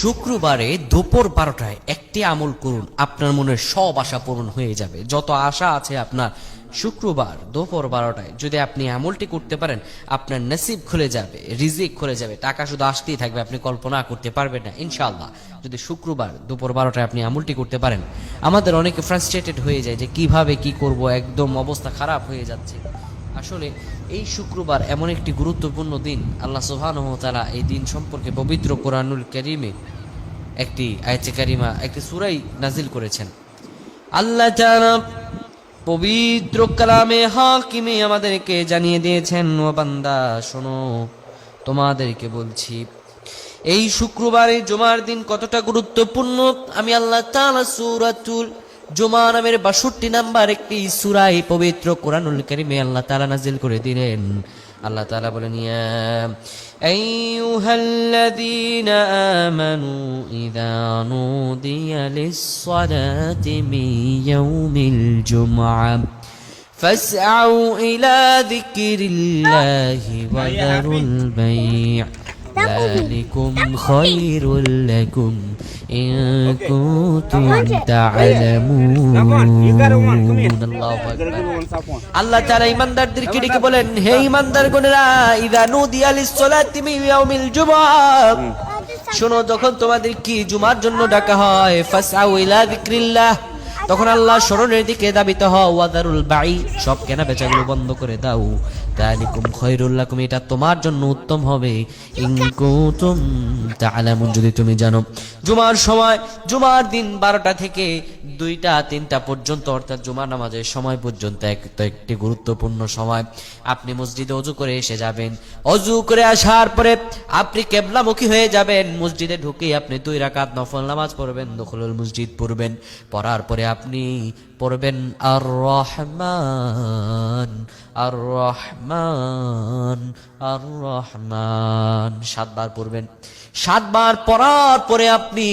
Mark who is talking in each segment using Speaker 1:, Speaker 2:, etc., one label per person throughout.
Speaker 1: শুক্রবারে দুপুর বারোটায় একটি আমল করুন আপনার মনের সব আশা পূরণ হয়ে যাবে যত আশা আছে আপনার শুক্রবার দুপুর বারোটায় যদি আপনি আমলটি করতে পারেন আপনার নসিব খুলে যাবে রিজিক খুলে যাবে টাকা শুধু আসতেই থাকবে আপনি কল্পনা করতে পারবেন না ইনশাল্লাহ যদি শুক্রবার দুপুর বারোটায় আপনি আমলটি করতে পারেন আমাদের অনেকে ফ্রাস্ট্রেটেড হয়ে যায় যে কিভাবে কি করব একদম অবস্থা খারাপ হয়ে যাচ্ছে আসলে এই শুক্রবার এমন একটি গুরুত্বপূর্ণ দিন আল্লাহ তারা এই দিন সম্পর্কে পবিত্র কোরআনুল করিমে একটি আয়তে কারিমা একটি সুরাই নাজিল করেছেন আল্লাহ পবিত্র কালামে হাকিমে আমাদেরকে জানিয়ে দিয়েছেন ও বান্দা শোনো তোমাদেরকে বলছি এই শুক্রবারে জমার দিন কতটা গুরুত্বপূর্ণ আমি আল্লাহ তালা সুরাতুল জুমা নামের বাষট্টি নাম্বার একটি সুরাই পবিত্র কোরআনুল করিমে আল্লাহ তালা নাজিল করে দিলেন আল্লাহ তালা বলেন أيها الذين آمنوا إذا نودي للصلاة من يوم الجمعة فاسعوا إلى ذكر الله وذروا البيع ذلكم خير لكم إن كنتم تعلمون الله أكبر আল্লাহ তাআলা ঈমানদারদেরকে ডেকে বলেন হে ঈমানদারগণেরা ইদা নুদিয়া লিস-সালাতি মিন ইয়াউমিল শোনো যখন তোমাদের কি জুমার জন্য ডাকা হয় ফাসআউ ইলা যিকরিল্লাহ তখন আল্লাহ স্মরণের দিকে দাবিত হও ওয়াদারুল বাই সব কেনা বেচাগুলো বন্ধ করে দাও তালিকুম খৈরুল্লাকুম এটা তোমার জন্য উত্তম হবে ইনকুতুম তাআলামুন যদি তুমি জানো জুমার সময় জুমার দিন বারোটা থেকে দুইটা তিনটা পর্যন্ত অর্থাৎ নামাজের সময় পর্যন্ত একটি গুরুত্বপূর্ণ সময় আপনি মসজিদে অজু করে এসে যাবেন অজু করে আসার পরে আপনি কেবলামুখী হয়ে যাবেন মসজিদে ঢুকে আপনি দুই রাকাত নফল নামাজ পড়বেন দখলুল মসজিদ পড়বেন পড়ার পরে আপনি পড়বেন আর রহমান আর রহমান আর রহমান সাতবার পড়বেন সাতবার পড়ার পরে আপনি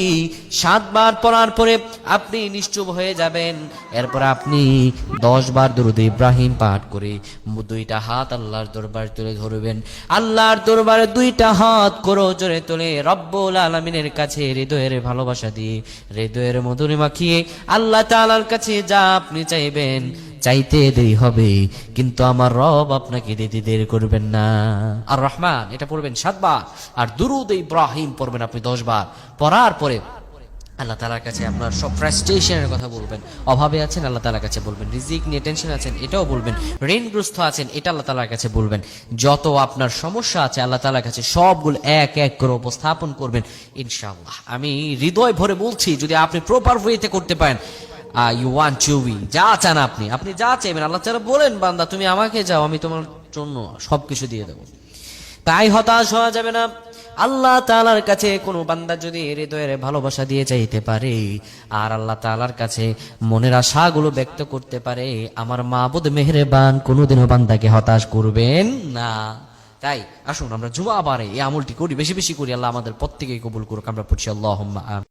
Speaker 1: সাতবার পড়ার পরে আপনি নিশ্চুপ হয়ে যাবেন এরপর আপনি দশবার দরুদ ইব্রাহিম পাঠ করে দুইটা হাত আল্লাহর দরবার তুলে ধরবেন আল্লাহর দরবারে দুইটা হাত করো জোরে তোলে রব্বুল আলমিনের কাছে হৃদয়ের ভালোবাসা দিয়ে হৃদয়ের মধুরে মাখিয়ে আল্লাহ তালার কাছে যা যা আপনি চাইবেন চাইতে দেরি হবে কিন্তু আমার রব আপনাকে দিতে দেরি করবেন না আর রহমান এটা পড়বেন সাতবার আর দুরুদ ইব্রাহিম পড়বেন আপনি দশবার পড়ার পরে আল্লাহ তালার কাছে আপনার সব ফ্রাস্ট্রেশনের কথা বলবেন অভাবে আছেন আল্লাহ তালার কাছে বলবেন রিজিক নিয়ে টেনশন আছেন এটাও বলবেন ঋণগ্রস্ত আছেন এটা আল্লাহ তালার কাছে বলবেন যত আপনার সমস্যা আছে আল্লাহ তালার কাছে সবগুলো এক এক করে উপস্থাপন করবেন ইনশাআল্লাহ আমি হৃদয় ভরে বলছি যদি আপনি প্রপার ওয়েতে করতে পারেন ইউ ওয়ান চুবি যা চান আপনি আপনি যা চাইবেন আল্লাহ তারা বলেন বান্দা তুমি আমাকে যাও আমি তোমার জন্য সবকিছু দিয়ে দেবো তাই হতাশ হওয়া যাবে না আল্লাহ তালার কাছে কোনো বান্দা যদি হৃদয়ের ভালোবাসা দিয়ে চাইতে পারে আর আল্লাহ তালার কাছে মনের আশাগুলো ব্যক্ত করতে পারে আমার মাবুদ মেহরবান কোনোদিনও বান্দাকে হতাশ করবেন না তাই আসুন আমরা জুয়া বারে এই আমলটি করি বেশি বেশি করি আল্লাহ আমাদের প্রত্যেকেই কবুল করুক আমরা পড়ছি আল্লাহ